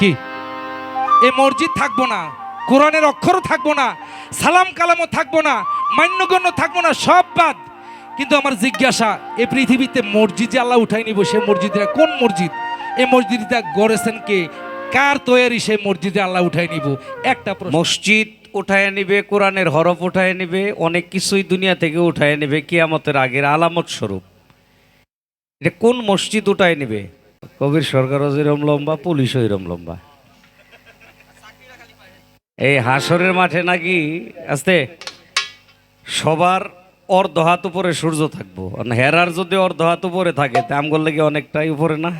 কি এ মসজিদ থাকব না, কোরআনের অক্ষরও থাকব না, সালাম কালামও থাকব না, মান্যগণ্য থাকব না, সব বাদ। কিন্তু আমার জিজ্ঞাসা, এ পৃথিবীতে মসজিদ যে আল্লাহ উঠাই নিব সে মসজিদটা কোন মসজিদ? এ মসজিদটা গড়েছেন কে? কার তৈরি সে মসজিদে আল্লাহ উঠাই নিব? একটা মসজিদ উঠায় নিবে, কোরআনের হরফ উঠায় নিবে, অনেক কিছুই দুনিয়া থেকে উঠায় নিবে, কিয়ামতের আগের আলামত স্বরূপ। এটা কোন মসজিদ উঠায় নিবে? কবির সরকারও যেরম লম্বা, পুলিশও এরম লম্বা। এই হাসরের মাঠে নাকি আস্তে সবার অর্ধ হাত উপরে সূর্য থাকব। হেরার যদি অর্ধ হাত উপরে থাকে, তা আমগর লেগে অনেকটাই উপরে না?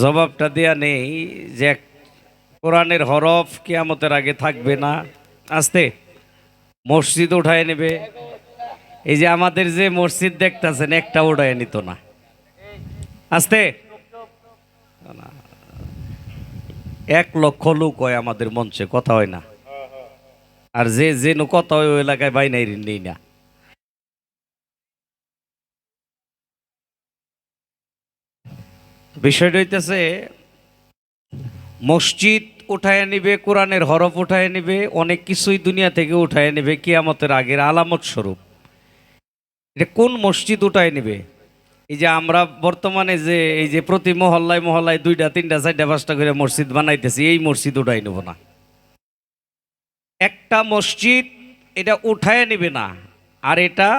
জবাবটা দেয়া নেই যে কোরআনের হরফ কিয়ামতের আগে থাকবে না। আস্তে। মসজিদ উঠায় নেবে। এই যে আমাদের যে মসজিদ দেখতেছেন, একটা উঠায় নিত না। আস্তে। এক লক্ষ লোক হয় আমাদের মঞ্চে, কথা হয় না। আর যে যে কথা হয়, ওই এলাকায় বাইনাই নেই না। বিষয়টা হইতেছে, মসজিদ উঠায় নিবে, কোরআনের হরফ উঠায় নিবে, অনেক কিছুই দুনিয়া থেকে উঠায় নিবে, কিয়ামতের আগের আলামত স্বরূপ। এটা কোন মসজিদ উঠায় নিবে? এই যে আমরা বর্তমানে যে, এই যে প্রতি মহল্লায় মহল্লায় দুইটা, তিনটা, চারটা, পাঁচটা করে মসজিদ বানাইতেছি, এই মসজিদ উঠাই নেব না। একটা মসজিদ এটা উঠায় নিবে না, আর এটা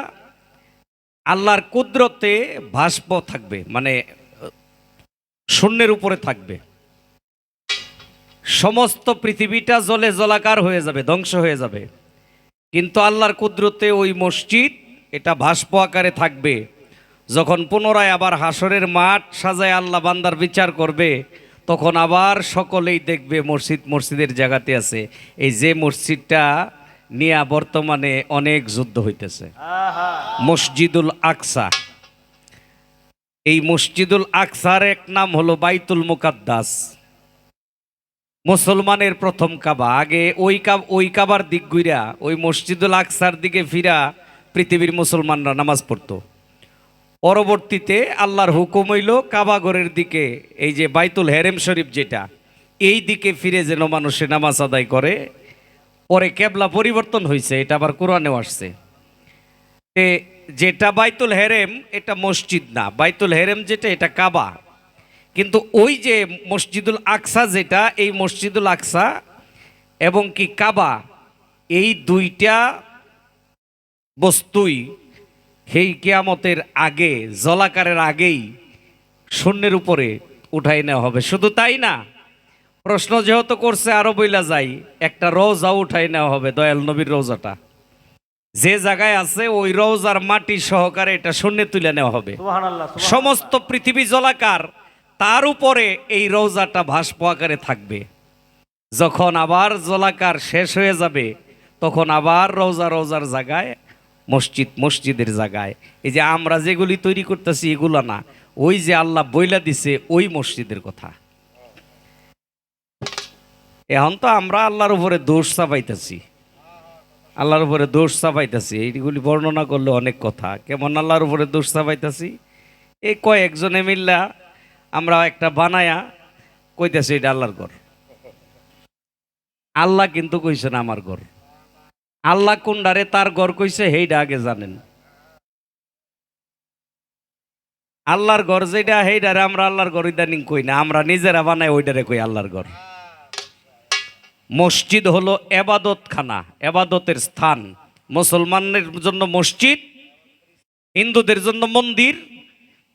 আল্লাহর কুদরতে ভাস্প থাকবে মানে শূন্যের উপরে থাকবে। সমস্ত পৃথিবীটা জলে জলাকার হয়ে যাবে, ধ্বংস হয়ে যাবে। কিন্তু আল্লাহর কুদরতে ওই মসজিদ, এটা ভাস্প আকারে থাকবে। যখন পুনরায় আবার হাসরের মাঠ সাজায় আল্লাহ বান্দার বিচার করবে, তখন আবার সকলেই দেখবে মসজিদ মসজিদের জায়গাতে আছে। এই যে মসজিদটা নিয়ে বর্তমানে অনেক যুদ্ধ হইতেছে। মসজিদুল আকসা। এই মসজিদুল আকসার এক নাম হলো বাইতুল মুকাদ্দাস। মুসলমানের প্রথম কাবা। আগে ওই কাব ওই কাবার দিক গুইরা ওই মসজিদুল আকসার দিকে ফিরা পৃথিবীর মুসলমানরা নামাজ পড়তো। পরবর্তীতে আল্লাহর হুকুম হইল কাবাগরের দিকে, এই যে বাইতুল হেরেম শরীফ যেটা, এই দিকে ফিরে যেন মানুষে নামাজ আদায় করে। পরে কেবলা পরিবর্তন হয়েছে এটা আবার কোরআনেও আসছে। যেটা বাইতুল হেরেম, এটা মসজিদ না। বাইতুল হেরেম যেটা, এটা কাবা। কিন্তু ওই যে মসজিদুল আকসা যেটা এই মসজিদুল আকসা এবং কি কাবা এই দুইটা বস্তুই সেই কেয়ামতের আগে জলাকারের আগেই শূন্যের উপরে উঠাই নেওয়া হবে। শুধু তাই না প্রশ্ন যেহেতু করছে আরও বইলা যাই একটা রোজা উঠাই নেওয়া হবে দয়াল নবীর রোজাটা। যে জায়গায় আছে ওই রোজার মাটি সহকারে এটা শূন্যে তুলে নেওয়া হবে। সমস্ত পৃথিবী জলাকার তার উপরে এই রোজাটা ভাস্প আকারে থাকবে। যখন আবার জলাকার শেষ হয়ে যাবে, তখন আবার রোজা রোজার জায়গায়, মসজিদ মসজিদের জায়গায়। এই যে আমরা যেগুলি তৈরি করতেছি এগুলো না, ওই যে আল্লাহ বইলা দিছে ওই মসজিদের কথা। এখন তো আমরা আল্লাহর উপরে দোষ চাপাইতেছি। আল্লাহর উপরে দোষ চাপাইতেছি। এইগুলি বর্ণনা করলে অনেক কথা। কেমন আল্লাহর উপরে দোষ চাপাইতেছি? এই কয়েকজনে মিল্লা আমরা একটা বানায়া কইতেছি এটা আল্লাহর ঘর। আল্লাহ কিন্তু কইছে না আমার ঘর। আল্লাহ কোনডারে তার ঘর কইছে সেইটা আগে জানেন। আল্লাহর ঘর যেটা সেইটারে আমরা আল্লাহর ঘর ইদানিং কই না, আমরা নিজেরা বানাই ওইটারে কই আল্লাহর ঘর। মসজিদ হলো এবাদত খানা এবাদতের স্থান। মুসলমানের জন্য মসজিদ, হিন্দুদের জন্য মন্দির,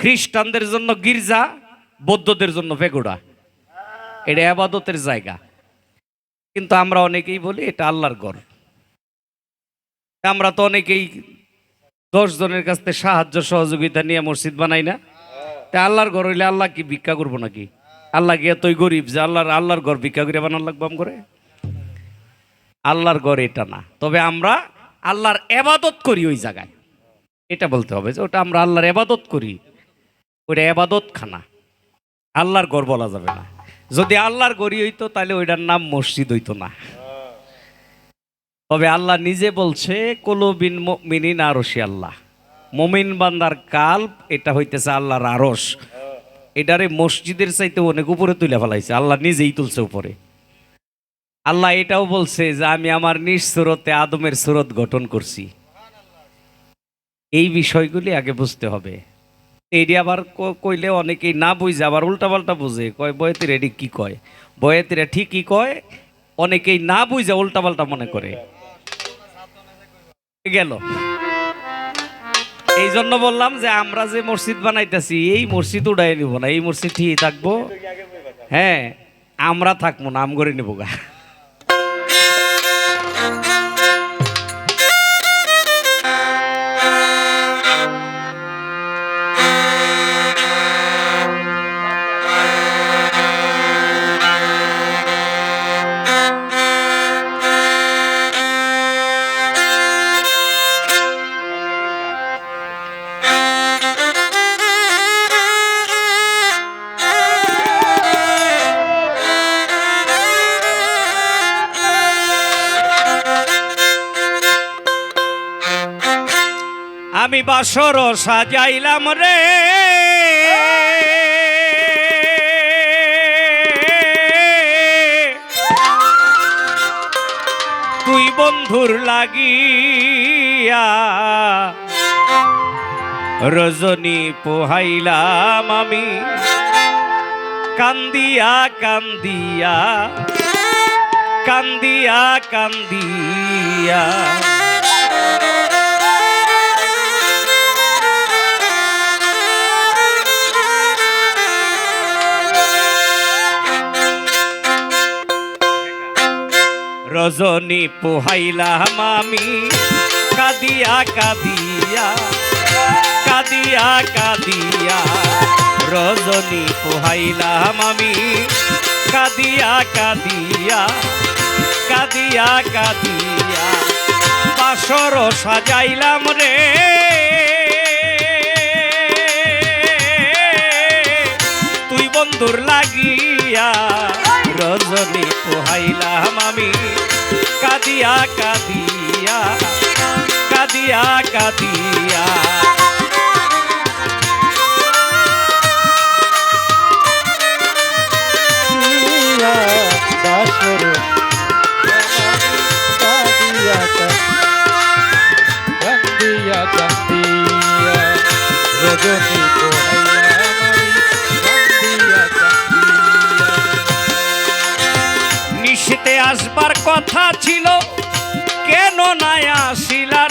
খ্রিস্টানদের জন্য গির্জা বৌদ্ধদের জন্য ভেগুড়া। এটা আবাদতের জায়গা। কিন্তু আমরা অনেকেই বলি এটা আল্লাহর ঘর। আমরা তো অনেকেই দশ জনের কাছ থেকে সাহায্য, সহযোগিতা নিয়ে মসজিদ বানাই না। তা আল্লাহর ঘর হইলে আল্লাহ কি ভিক্ষা করব নাকি? আল্লাহ কি এতই গরিব যে আল্লাহর আল্লাহর ঘর ভিক্ষা করে বানার লাগবো করে আল্লাহর ঘর এটা না। তবে আমরা আল্লাহর এবাদত করি ওই জায়গায়। এটা বলতে হবে যে ওটা আমরা আল্লাহর এবাদত করি। ওইটা এবাদত খানা আল্লাহর ঘর বলা যাবে না। যদি আল্লাহর গড়ি হইতো, তাহলে ওইটার নাম মসজিদ হইতো না। তবে আল্লাহ নিজে বলছে, কলবিন মিনিন আরশি আল্লাহ। মমিন বান্দার কাল্প এটা হইতেছে আল্লাহর আরস এটারে মসজিদের চাইতে অনেক উপরে তুলে ফেলাইছে। আল্লাহ নিজেই তুলছে উপরে। আল্লাহ এটাও বলছে যে, আমি আমার নিজ সুরতে আদমের সুরত গঠন করছি। এই বিষয়গুলি আগে বুঝতে হবে। এটি আবার কইলে অনেকেই না বুঝে, আবার উল্টাপাল্টা বুঝে। কয়, বয়েতির এটি কি কয়? বয়েতিরা ঠিকই কয়, অনেকেই না বুঝে উল্টাপাল্টা মনে করে। গেল। এই জন্য বললাম যে আমরা যে মসজিদ বানাইতেছি, এই মসজিদ উড়াই নিব না, এই মসজিদ ঠিক থাকব। হ্যাঁ আমরা থাকব নাম করে নেব গা। আমি বাসর সাজাইলাম রে। তুই বন্ধুর লাগিয়া রজনী পোহাইলাম আমি। কান্দিয়া কান্দিয়া কান্দিয়া কান্দিয়া। রজনী পোহাইলাম আমি। কাদিয়া কাদিয়া কাদিয়া কাদিয়া রজনী পোহাইলাম আমি। কাদিয়া কাদিয়া কাদিয়া কাদিয়া বাসর সাজাইলাম রে। তুই বন্ধুর লাগিয়া রজনী পোহাইলাম আমি। কাদিয়া কাদিয়া কাদিয়া কাদিয়া। নাই আসিলা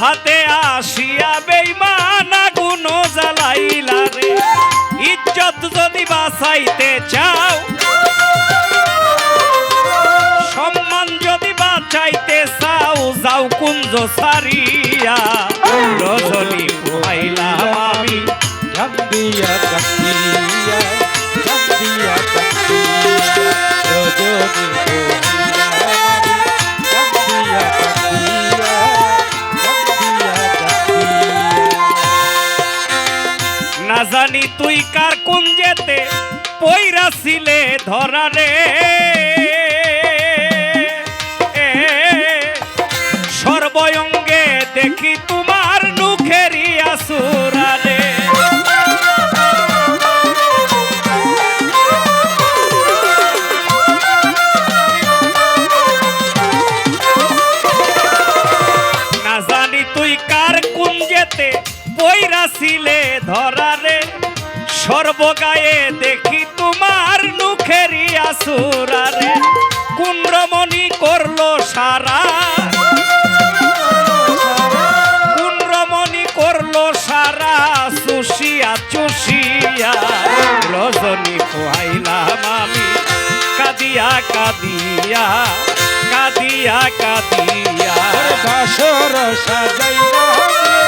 প্রভাতে আসিয়া বেইমানা গুণ জ্বালাইলা রে। ইজ্জত যদি বাঁচাইতে চাও, সম্মান যদি বাঁচাইতে চাও, যাও কুঞ্জ সারিয়া জানি তুই কার কোন যেতে পইরা ছিলে ধরা রে। সর্বয়ঙ্গে দেখি তোমার মুখেরই আসুরা রে। না জানি তুই কার কোন যেতে পইরা ছিলে ধরা রে সর্বগায়ে দেখি তোমার মুখেরই আসুরা রে কুন্দ্রমণি করল সারা, কুন্দ্রমণি করল সারা, চুষিয়া চুষিয়া। রজনী পোহাইলাম আমি, কাদিয়া কাদিয়া কাদিয়া কাদিয়া। বাসর সাজাইলাম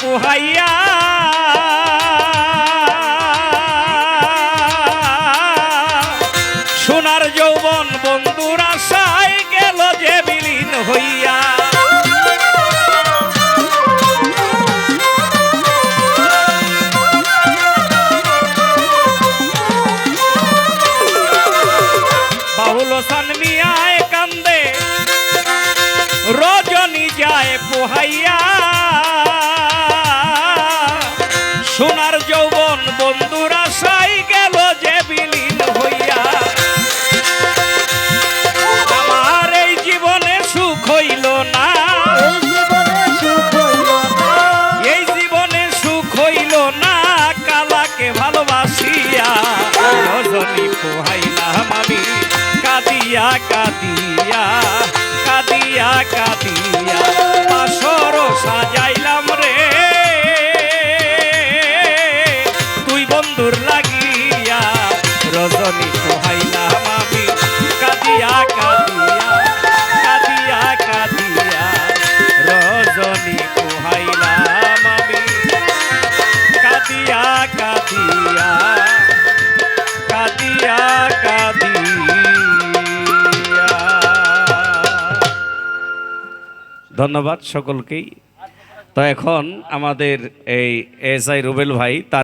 পুহাইয়া। সোনার যৌবন বন্ধুর আশায় গেল যে বিলীন হইয়া। বাহুল সানমিয়ায় কান্দে, রজনী যায় পোহাইয়া। কালাকে ভালোবাসিয়া রজনী পোহাইলাম আমি, কাদিয়া কাদিয়া কাদিয়া কাদিয়া, পাশর সাজাইলাম রে। তুই বন্ধুর লাগিয়া, রজনী ধন্যবাদ সকলকেই। তো এখন আমাদের এই এস আই রুবেল ভাই তার